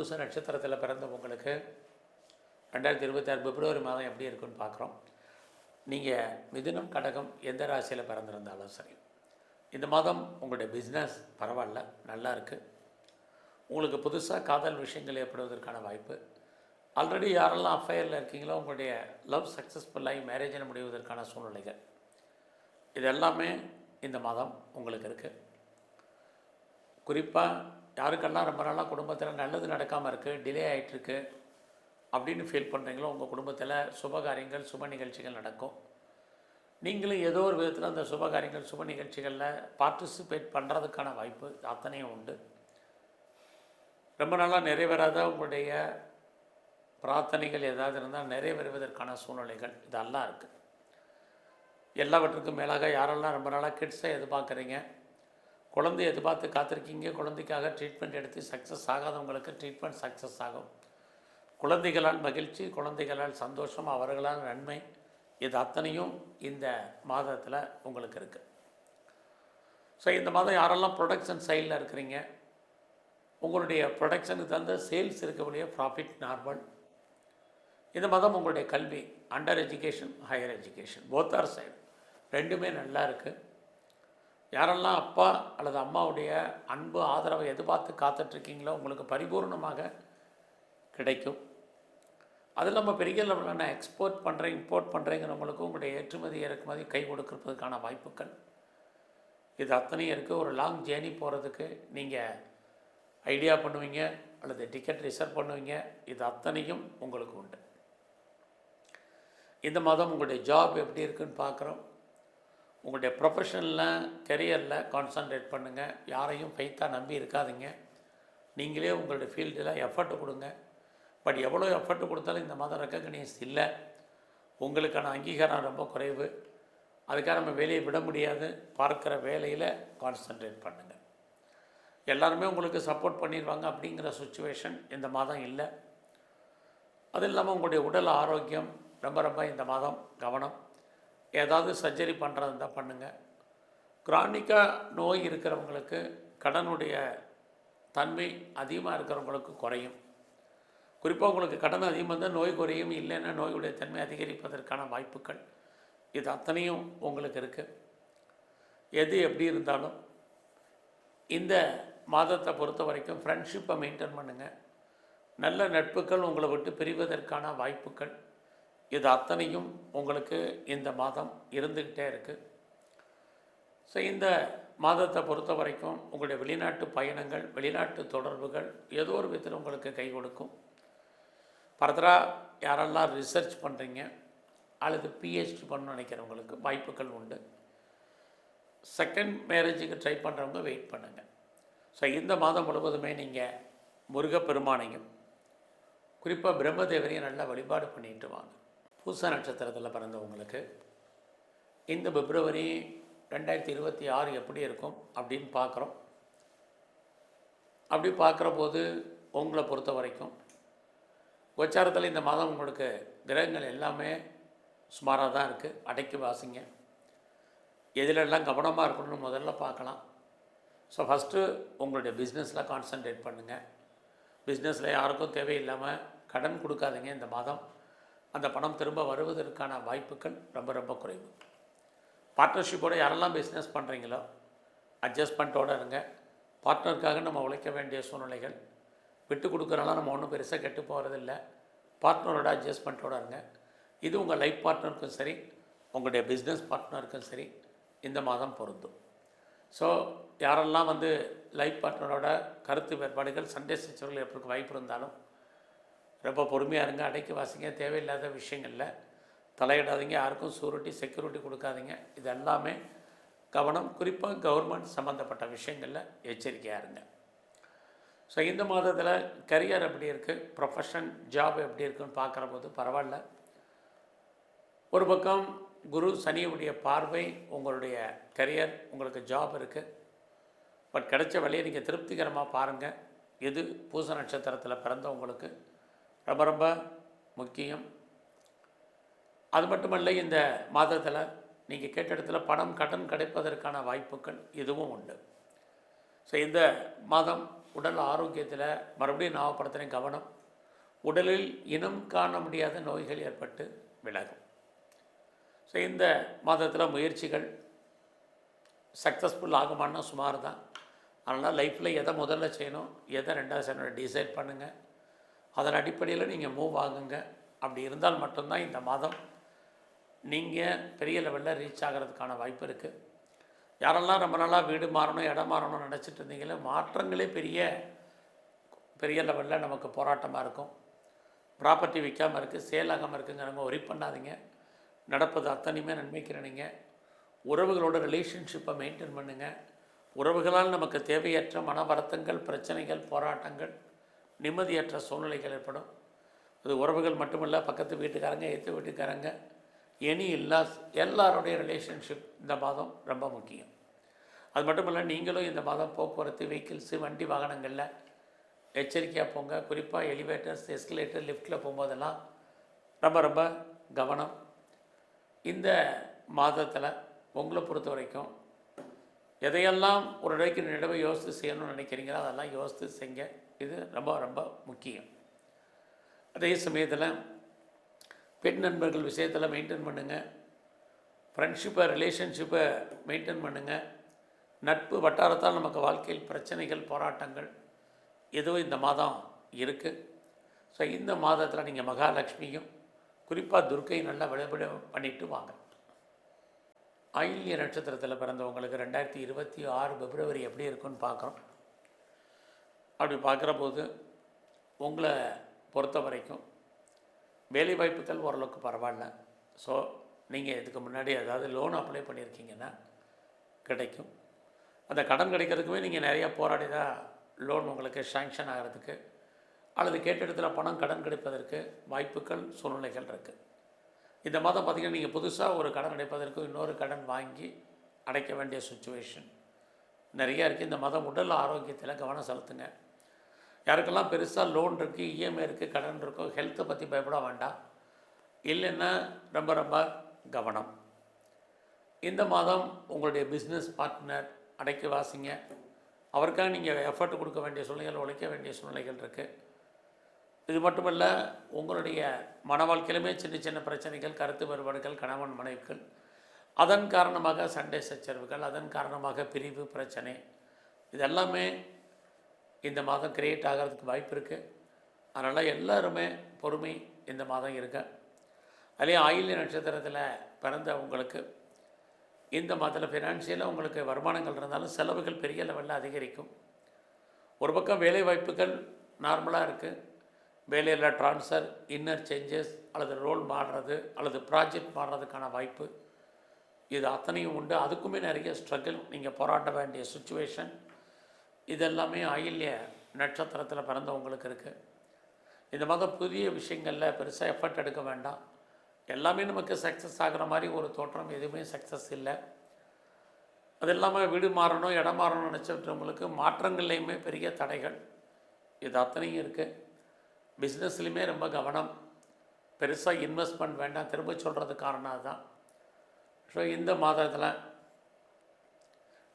பூச நட்சத்திரத்தில் பிறந்த உங்களுக்கு ரெண்டாயிரத்தி இருபத்தாறு பிப்ரவரி மாதம் எப்படி இருக்குன்னு பார்க்குறோம். நீங்கள் மிதுனம் கடகம் எந்த ராசியில் பிறந்திருந்தாலும் சரி. இந்த மாதம் உங்களுடைய பிஸ்னஸ் பரவாயில்ல நல்லா இருக்குது உங்களுக்கு புதுசாக காதல் விஷயங்கள் ஏற்படுவதற்கான வாய்ப்பு. ஆல்ரெடி யாரெல்லாம் அஃபையரில் இருக்கீங்களோ உங்களுடைய லவ் சக்ஸஸ்ஃபுல்லாகி மேரேஜில் முடிவதற்கான சூழ்நிலைகள். இது எல்லாமே இந்த மாதம் உங்களுக்கு இருக்குது குறிப்பாக யாருக்கெல்லாம் ரொம்ப நாளாக குடும்பத்தில் நல்லது நடக்காமல் இருக்குது டிலே ஆகிட்டுருக்கு அப்படின்னு ஃபீல் பண்ணுறீங்களோ உங்கள் குடும்பத்தில் சுபகாரியங்கள் சுப நிகழ்ச்சிகள் நடக்கும். நீங்களும் ஏதோ ஒரு விதத்தில் அந்த சுபகாரியங்கள் சுப நிகழ்ச்சிகளில் பார்ட்டிசிபேட் பண்ணுறதுக்கான வாய்ப்பு அத்தனையும் உண்டு. ரொம்ப நாளாக நிறைவேறாத உங்களுடைய பிரார்த்தனைகள் ஏதாவது இருந்தால் நிறைவேறுவதற்கான சூழ்நிலைகள் இதெல்லாம் இருக்குது எல்லாவற்றுக்கும் மேலாக யாரெல்லாம் ரொம்ப நாளாக கிட்ஸை எதிர்பார்க்குறீங்க குழந்தை எதிர்பார்த்து காத்திருக்கீங்க குழந்தைக்காக ட்ரீட்மெண்ட் எடுத்து சக்ஸஸ் ஆகாதவங்களுக்கு ட்ரீட்மெண்ட் சக்ஸஸ் ஆகும். குழந்தைகளால் மகிழ்ச்சி குழந்தைகளால் சந்தோஷம் அவர்களால் நன்மை இது அத்தனையும் இந்த மாதத்தில் உங்களுக்கு இருக்குது ஸோ இந்த மாதம் யாரெல்லாம் ப்ரொடக்ஷன் சைடில் இருக்கிறீங்க உங்களுடைய ப்ரொடக்ஷனுக்கு தகுந்த சேல்ஸ் இருக்கக்கூடிய ப்ராஃபிட் நார்மல் இந்த மாதம் உங்களுடைய கல்வி under education higher education both our side ரெண்டுமே நல்லா இருக்குது யாரெல்லாம் அப்பா அல்லது அம்மாவுடைய அன்பு ஆதரவை எதிர்பார்த்து காத்துட்ருக்கீங்களோ உங்களுக்கு பரிபூர்ணமாக கிடைக்கும். அது இல்லாமல் பெரிய லெவலில் நான் எக்ஸ்போர்ட் பண்ணுறேன் இம்போர்ட் பண்ணுறேங்கிறவங்களுக்கும் உங்களுடைய ஏற்றுமதி இறக்குமதி கை கொடுக்கறதுக்கான வாய்ப்புகள். இது அத்தனையும் இருக்குது ஒரு லாங் ஜேர்னி போகிறதுக்கு நீங்கள் ஐடியா பண்ணுவீங்க அல்லது டிக்கெட் ரிசர்வ் பண்ணுவீங்க. இது அத்தனையும் உங்களுக்கு உண்டு. இந்த மாதம் உங்களுடைய ஜாப் எப்படி இருக்குன்னு பார்க்குறோம். உங்களுடைய ப்ரொஃபஷனில் கெரியரில் கான்சன்ட்ரேட் பண்ணுங்கள் யாரையும் ஃபைத்தாக நம்பி இருக்காதீங்க. நீங்களே உங்களுடைய ஃபீல்டில் எஃபர்ட் கொடுங்க. பட் எவ்வளோ எஃபர்ட் கொடுத்தாலும் இந்த மாதம் ரெக்கக்னைஸ் இல்லை. உங்களுக்கான அங்கீகாரம் ரொம்ப குறைவு. அதுக்காக நம்ம வேலையை விட முடியாது. பார்க்குற வேலையில் கான்சன்ட்ரேட் பண்ணுங்கள் எல்லாருமே உங்களுக்கு சப்போர்ட் பண்ணிடுவாங்க அப்படிங்கிற சுச்சுவேஷன் இந்த மாதம் இல்லை. அது இல்லாமல் உங்களுடைய உடல் ஆரோக்கியம் ரொம்ப ரொம்ப இந்த மாதம் கவனம். ஏதாவது சர்ஜரி பண்ணுறதா இருந்தால் பண்ணுங்கள் குரானிக்காக நோய் இருக்கிறவங்களுக்கு கடனுடைய தன்மை அதிகமாக இருக்கிறவங்களுக்கு குறையும். குறிப்பாக உங்களுக்கு கடன் அதிகமாக இருந்தால் நோய் குறையும் இல்லைன்னா நோயுடைய தன்மை அதிகரிப்பதற்கான வாய்ப்புகள். இது அத்தனையும் உங்களுக்கு இருக்குது எது எப்படி இருந்தாலும் இந்த மாதத்தை பொறுத்த வரைக்கும் ஃப்ரெண்ட்ஷிப்பை மெயின்டைன் பண்ணுங்கள் நல்ல நட்புகள் உங்களை விட்டு பிரிவதற்கான வாய்ப்புகள். இது அத்தனையும் உங்களுக்கு இந்த மாதம் இருந்துக்கிட்டே இருக்குது ஸோ இந்த மாதத்தை பொறுத்த வரைக்கும் உங்களுடைய வெளிநாட்டு பயணங்கள் வெளிநாட்டு தொடர்புகள் ஏதோ ஒரு விதத்தில் உங்களுக்கு கை கொடுக்கும். ஃபர்தராக யாரெல்லாம் ரிசர்ச் பண்ணுறீங்க அல்லது பிஹெச்டி பண்ணணும் நினைக்கிறவங்களுக்கு வாய்ப்புகள் உண்டு. செகண்ட் மேரேஜுக்கு ட்ரை பண்ணுறவங்க வெயிட் பண்ணுங்கள் ஸோ இந்த மாதம் முழுவதுமே நீங்கள் முருகப்பெருமானையும் குறிப்பாக பிரம்மதேவரையும் நல்லா வழிபாடு பண்ணிட்டு வாங்க. பூச நட்சத்திரத்தில் பிறந்தவங்களுக்கு இந்த பிப்ரவரி ரெண்டாயிரத்தி இருபத்தி ஆறு எப்படி இருக்கும் அப்படின்னு பார்க்குறோம். அப்படி பார்க்குற போது உங்களை பொறுத்த வரைக்கும் கோச்சாரத்தில் இந்த மாதம் உங்களுக்கு கிரகங்கள் எல்லாமே சுமாராக தான் இருக்குது அடைக்கி வாசிங்க. எதிலெல்லாம் கவனமாக இருக்கணும்னு முதல்ல பார்க்கலாம். ஸோ ஃபஸ்ட்டு உங்களுடைய பிஸ்னஸில் கான்சன்ட்ரேட் பண்ணுங்கள் பிஸ்னஸில் யாருக்கும் தேவையில்லாமல் கடன் கொடுக்காதீங்க இந்த மாதம். அந்த பணம் திரும்ப வருவதற்கான வாய்ப்புகள் ரொம்ப ரொம்ப குறைவு. பார்ட்னர்ஷிப்போடு யாரெல்லாம் பிஸ்னஸ் பண்ணுறீங்களோ அட்ஜஸ்ட்மெண்ட்டோடு இருங்க. பார்ட்னருக்காக நம்ம உழைக்க வேண்டிய சூழ்நிலைகள் விட்டு கொடுக்குறனால நம்ம ஒன்றும் பெருசாக கெட்டு போகிறதில்ல பார்ட்னரோட அட்ஜஸ்ட்மெண்ட்டோடு இருங்க. இது உங்கள் லைஃப் பார்ட்னருக்கும் சரி உங்களுடைய பிஸ்னஸ் பார்ட்னருக்கும் சரி இந்த மாதம் பொருந்தும். ஸோ யாரெல்லாம் வந்து லைஃப் பார்ட்னரோட கருத்து வேறுபாடுகள் சண்டே சச்சரவுகள் எப்படி வாய்ப்பு இருந்தாலும் ரொம்ப பொறுமையாக இருங்க. அடைக்கி வாசிங்க. தேவையில்லாத விஷயங்களில் தலையிடாதீங்க. யாருக்கும் சூரிட்டி செக்யூரிட்டி கொடுக்காதீங்க. இது எல்லாமே கவனம் குறிப்பாக கவர்மெண்ட் சம்மந்தப்பட்ட விஷயங்களில் எச்சரிக்கையாக இருங்க. ஸோ இந்த மாதத்தில் கரியர் எப்படி இருக்குது ப்ரொஃபஷன் ஜாப் எப்படி இருக்குன்னு பார்க்குற போது பரவாயில்ல. ஒரு பக்கம் குரு சனியுடைய பார்வை உங்களுடைய கரியர் உங்களுக்கு ஜாப் இருக்குது பட் கிடைச்ச வேலையை நீங்கள் திருப்திகரமாக பாருங்கள் இது பூச நட்சத்திரத்தில் பிறந்தவங்களுக்கு ரொம்ப ரொம்ப முக்கியம். அது மட்டுமல்ல இந்த மாதத்தில் நீங்கள் கேட்ட இடத்துல பணம் கடன் கிடைப்பதற்கான வாய்ப்புகள் இதுவும் உண்டு. ஸோ இந்த மாதம் உடல் ஆரோக்கியத்தில் மறுபடியும் ஞாபகப்படுத்துகிறேன் கவனம். உடலில் இனம் காண முடியாத நோய்கள் ஏற்பட்டு விலகும். ஸோ இந்த மாதத்தில் முயற்சிகள் சக்ஸஸ்ஃபுல் ஆகுமான்னா சுமார் தான் அதனால் லைஃப்பில் எதை முதல்ல செய்யணும் எதை ரெண்டாவது செய்யணும் டிசைட் பண்ணுங்கள் அதன் அடிப்படையில் நீங்கள் மூவ் ஆகுங்க. அப்படி இருந்தால் மட்டும்தான் இந்த மாதம் நீங்கள் பெரிய லெவலில் ரீச் ஆகிறதுக்கான வாய்ப்பு இருக்குது யாரெல்லாம் ரொம்ப நாளாக வீடு மாறணும் இடம் மாறணும்னு நினச்சிட்டு இருந்தீங்களோ மாற்றங்களே பெரிய பெரிய லெவலில் நமக்கு போராட்டமாக இருக்கும். ப்ராப்பர்ட்டி விற்காமல் இருக்குது சேல் ஆகாமல் இருக்குங்கிறவங்க ஒரி பண்ணாதீங்க. நடப்பது அத்தனையுமே நன்மைக்கிறனீங்க உறவுகளோட ரிலேஷன்ஷிப்பை மெயின்டைன் பண்ணுங்கள் உறவுகளால் நமக்கு தேவையற்ற மன வருத்தங்கள் பிரச்சனைகள் போராட்டங்கள் நிம்மதியற்ற சூழ்நிலைகள் ஏற்படும். அது உறவுகள் மட்டுமல்ல பக்கத்து வீட்டுக்காரங்க எத்து வீட்டுக்காரங்க எனி இல்லா எல்லாருடைய ரிலேஷன்ஷிப் இந்த மாதம் ரொம்ப முக்கியம். அது மட்டும் இல்லை நீங்களும் இந்த மாதம் போக்குவரத்து வெஹிக்கிள்ஸு வண்டி வாகனங்களில் எச்சரிக்கையாக போங்க. குறிப்பாக எலிவேட்டர்ஸ் எஸ்கலேட்டர் லிஃப்ட்டில் போகும்போதெல்லாம் ரொம்ப ரொம்ப கவனம். இந்த மாதத்தில் உங்களை பொறுத்த வரைக்கும் எதையெல்லாம் ஒரு இடைக்கு நிலவை யோசித்து செய்யணும்னு நினைக்கிறீங்களோ அதெல்லாம் யோசித்து செய்ங்க இது ரொம்ப ரொம்ப முக்கியம். அதே சமயத்தில் பெண் நண்பர்கள் விஷயத்தில் மெயின்டைன் பண்ணுங்கள் ஃப்ரெண்ட்ஷிப்பை ரிலேஷன்ஷிப்பை மெயின்டைன் பண்ணுங்கள் நட்பு வட்டாரத்தால் நமக்கு வாழ்க்கையில் பிரச்சனைகள் போராட்டங்கள் எதுவும் இந்த மாதம் இருக்குது ஸோ இந்த மாதத்தில் நீங்கள் மகாலட்சுமியும் குறிப்பாக துர்க்கையும் நல்லா விளைபட பண்ணிவிட்டு வாங்க. ஆயில்ய நட்சத்திரத்தில் பிறந்தவங்களுக்கு ரெண்டாயிரத்தி இருபத்தி ஆறு பிப்ரவரி எப்படி இருக்குன்னு பார்க்குறோம். அப்படி பார்க்குற போது உங்களை பொறுத்த வரைக்கும் வேலை வாய்ப்புகள் ஓரளவுக்கு பரவாயில்ல. ஸோ நீங்கள் இதுக்கு முன்னாடி ஏதாவது லோன் அப்ளை பண்ணியிருக்கீங்கன்னா கிடைக்கும். அந்த கடன் கிடைக்கிறதுக்குமே நீங்கள் நிறையா போராடி தான் லோன் உங்களுக்கு சேங்ஷன் ஆகிறதுக்கு அல்லது கேட்ட இடத்துல பணம் கடன் கிடைப்பதற்கு வாய்ப்புகள் சூழ்நிலைகள் இருக்குது இந்த மாதம் பார்த்திங்கன்னா நீங்கள் புதுசாக ஒரு கடன் அடைப்பதற்கும் இன்னொரு கடன் வாங்கி அடைக்க வேண்டிய சுச்சுவேஷன் நிறையா இருக்குது. இந்த மாதம் உடல் ஆரோக்கியத்தில் கவனம் செலுத்துங்க. யாருக்கெல்லாம் பெருசாக லோன் இருக்குது இஎம்ஐ இருக்குது கடன் இருக்கோ ஹெல்த்தை பற்றி பயப்பட வேண்டாம். இல்லைன்னா ரொம்ப ரொம்ப கவனம். இந்த மாதம் உங்களுடைய பிஸ்னஸ் பார்ட்னர் அடைக்க வாசிங்க. அவருக்காக நீங்கள் எஃபர்ட் கொடுக்க வேண்டிய சூழ்நிலைகள் உழைக்க வேண்டிய சூழ்நிலைகள் இருக்குது இது மட்டுமல்ல உங்களுடைய மன வாழ்க்கையிலுமே சின்ன சின்ன பிரச்சனைகள் கருத்து வேறுபாடுகள் கணவன் மனைவிகள் அதன் காரணமாக சண்டை சச்சரவுகள் அதன் காரணமாக பிரிவு பிரச்சனை இதெல்லாமே இந்த மாதம் கிரியேட் ஆகிறதுக்கு வாய்ப்பு இருக்குது அதனால் எல்லாருமே பொறுமை இந்த மாதம் இருக்க அதே ஆயில்ய நட்சத்திரத்தில் பிறந்த உங்களுக்கு இந்த மாதத்தில் ஃபினான்ஷியலாக உங்களுக்கு வருமானங்கள் இருந்தாலும் செலவுகள் பெரிய லெவலில் அதிகரிக்கும். ஒரு பக்கம் வேலை வாய்ப்புகள் நார்மலாக இருக்குது வேலையில் ட்ரான்ஸ்ஃபர் இன்னர் சேஞ்சஸ் அல்லது ரோல் மாறுறது அல்லது ப்ராஜெக்ட் மாறுறதுக்கான வாய்ப்பு இது அத்தனையும் உண்டு. அதுக்குமே நிறைய ஸ்ட்ரகிள் நீங்கள் போராட்ட வேண்டிய சுச்சுவேஷன் இதெல்லாமே ஆயில்ய நட்சத்திரத்தில் பிறந்தவங்களுக்கு இருக்குது இந்த மாதிரி புதிய விஷயங்களில் பெருசாக எஃபர்ட் எடுக்க வேண்டாம். எல்லாமே நமக்கு சக்ஸஸ் ஆகிற மாதிரி ஒரு தோற்றம் எதுவுமே சக்ஸஸ் இல்லை. அது இல்லாமல் வீடு மாறணும் இடம் மாறணும்னு நினச்சிட்டவங்களுக்கு மாற்றங்கள்லேயுமே பெரிய தடைகள். இது அத்தனையும் இருக்குது பிஸ்னஸ்லையுமே ரொம்ப கவனம். பெருசாக இன்வெஸ்ட்மெண்ட் வேண்டாம். திரும்ப சொல்கிறது காரணம் அதுதான். ஸோ இந்த மாதத்தில்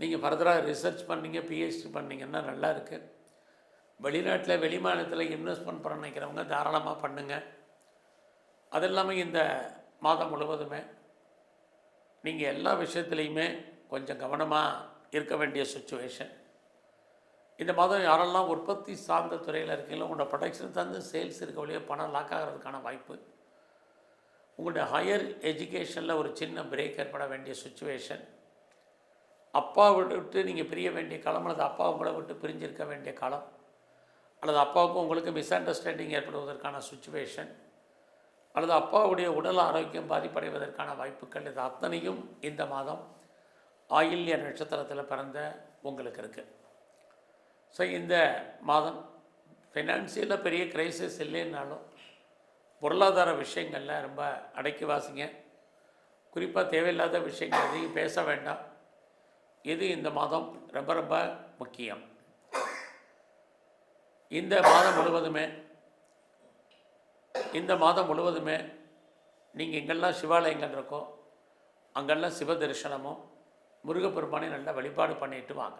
நீங்கள் ஃபர்தராக ரிசர்ச் பண்ணீங்க பிஹெச்டி பண்ணீங்கன்னா நல்லா இருக்குது வெளிநாட்டில் வெளிமாநிலத்தில் இன்வெஸ்ட்மெண்ட் பண்ண நினைக்கிறவங்க தாராளமாக பண்ணுங்கள் அது இல்லாமல் இந்த மாதம் முழுவதுமே நீங்கள் எல்லா விஷயத்துலேயுமே கொஞ்சம் கவனமாக இருக்க வேண்டிய சுச்சுவேஷன் இந்த மாதம் யாரெல்லாம் உற்பத்தி சார்ந்த துறையில் இருக்கீங்களோ உங்களோட ப்ரொடக்ஷன் தந்து சேல்ஸ் இருக்க வழியே பணம் லாக் ஆகிறதுக்கான வாய்ப்பு. உங்களுடைய ஹையர் எஜுகேஷனில் ஒரு சின்ன பிரேக் ஏற்பட வேண்டிய சுச்சுவேஷன் அப்பா விட்டு நீங்கள் பிரிய வேண்டிய காலம் அல்லது அப்பா உங்களை விட்டு பிரிஞ்சிருக்க வேண்டிய காலம் அல்லது அப்பாவுக்கும் உங்களுக்கு மிஸ் அண்டர்ஸ்டாண்டிங் ஏற்படுவதற்கான சுச்சுவேஷன் அல்லது அப்பாவுடைய உடல் ஆரோக்கியம் பாதிப்படைவதற்கான வாய்ப்புகள் இது அத்தனையும் இந்த மாதம் ஆயில்ய நட்சத்திரத்தில் பிறந்த உங்களுக்கு இருக்குது ஸோ இந்த மாதம் ஃபினான்சியலாக பெரிய கிரைசிஸ் இல்லைன்னாலும் பொருளாதார விஷயங்களில் ரொம்ப அடக்கி வாசிங்க. குறிப்பாக தேவையில்லாத விஷயங்கள் எதையும் பேச வேண்டாம். இது இந்த மாதம் ரொம்ப ரொம்ப முக்கியம். இந்த மாதம் முழுவதுமே இந்த மாதம் முழுவதுமே நீங்கள் எங்கெல்லாம் சிவாலயங்கள் இருக்கோ அங்கெல்லாம் சிவ தரிசனமும் முருகப்பெருமானை நல்லா வழிபாடு பண்ணிட்டு வாங்க.